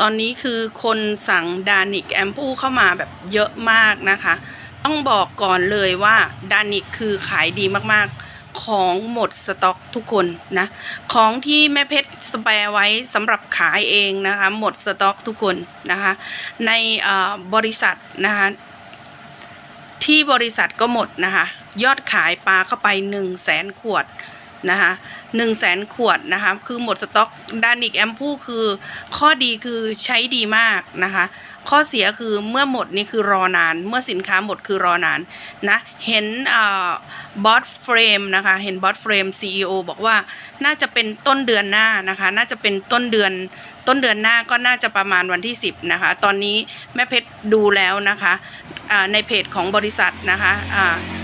ตอนนี้คือคนสั่งดานิกแอมพูเข้ามาแบบเยอะมากนะคะ ต้องบอกก่อนเลยว่าดานิกคือขายดีมากๆ ของหมดสต็อกทุกคนนะ ของที่แม่เพชรสแปร์ไว้สำหรับขายเองนะคะ หมดสต็อกทุกคนนะคะ ในบริษัทนะคะที่บริษัทก็หมดนะคะ ยอดขายปลาเข้าไป 1 0 0 0 0แสนขวด นะคะ1 0 0 0 0แสนขวดนะคะคือหมดสต็อกดานิกแอมพูคือข้อดีคือใช้ดีมากนะคะ ข้อเสียคือเมื่อหมดนี่คือรอนาน เมื่อสินค้าหมดคือรอนานนะเห็นบอสเฟรมนะคะเห็นบอสเฟรม CEO บอกว่าน่าจะเป็นต้นเดือนหน้านะคะ น่าจะเป็นต้นเดือนต้นเดือนหน้าก็น่าจะประมาณวันที่ 10นะคะตอนนี้แม่เพชรดูแล้วนะคะในเพจของบริษัทนะคะอ่าเพ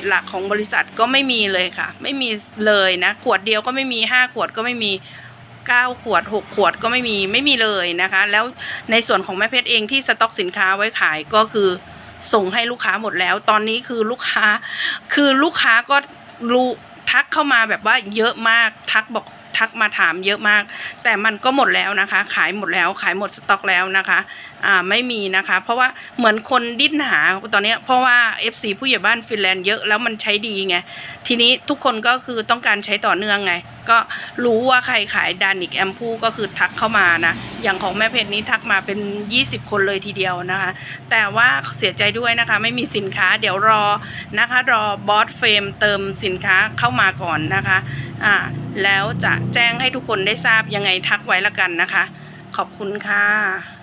จหลักของบริษัทก็ไม่มีเลยค่ะ ไม่มีเลยนะ ขวดเดียวก็ไม่มี 5 ขวดก็ไม่มี 9 ขวด 6 ขวดก็ไม่มีไม่มีเลยนะคะ แล้วในส่วนของแม่เพชรเองที่สต็อกสินค้าไว้ขายก็คือส่งให้ลูกค้าหมดแล้ว ตอนนี้คือลูกค้า คือลูกค้าก็รู้ทักเข้ามาแบบว่าเยอะมากทักบอก ทักมาถามเยอะมาก แต่มันก็หมดแล้วนะคะ ขายหมดแล้วขายหมดสต็อกแล้วนะคะอ่าไม่มีนะคะ เพราะว่าเหมือนคนดิ้นหาตอนนี้เพราะว่า FC ผู้ใหญ่บ้านฟินแลนด์เยอะแล้วมันใช้ดีไงทีนี้ทุกคนก็คือต้องการใช้ต่อเนื่องไงก็รู้ว่าใครขายดานิกแอมพูก็คือทักเข้ามานะ อย่างของแม่เพจนี้ทักมาเป็น 20 คนเลยทีเดียวนะคะ แต่ว่าเสียใจด้วยนะคะ ไม่มีสินค้าเดี๋ยวรอนะคะ รอบอสเฟรมเติมสินค้าเข้ามาก่อนนะคะอ่าแล้วจะแจ้งให้ทุกคนได้ทราบยังไงทักไว้ละกันนะคะ ขอบคุณค่ะ